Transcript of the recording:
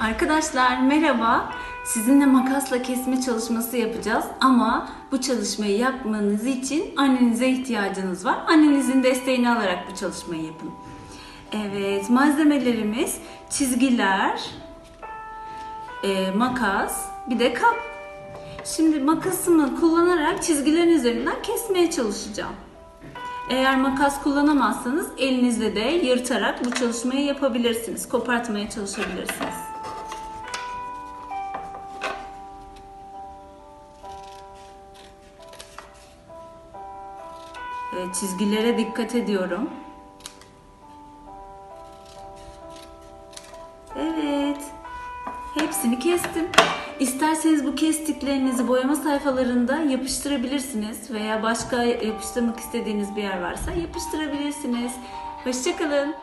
Arkadaşlar merhaba. Sizinle makasla kesme çalışması yapacağız ama bu çalışmayı yapmanız için annenize ihtiyacınız var. Annenizin desteğini alarak bu çalışmayı yapın. Evet, malzemelerimiz çizgiler, e, makas, bir de kap. Şimdi makasımı kullanarak çizgilerin üzerinden kesmeye çalışacağım. Eğer makas kullanamazsanız elinizle de yırtarak bu çalışmayı yapabilirsiniz. Kopartmaya çalışabilirsiniz. Çizgilere dikkat ediyorum. Evet. Hepsini kestim. İsterseniz bu kestiklerinizi boyama sayfalarında yapıştırabilirsiniz veya başka yapıştırmak istediğiniz bir yer varsa yapıştırabilirsiniz. Hoşçakalın.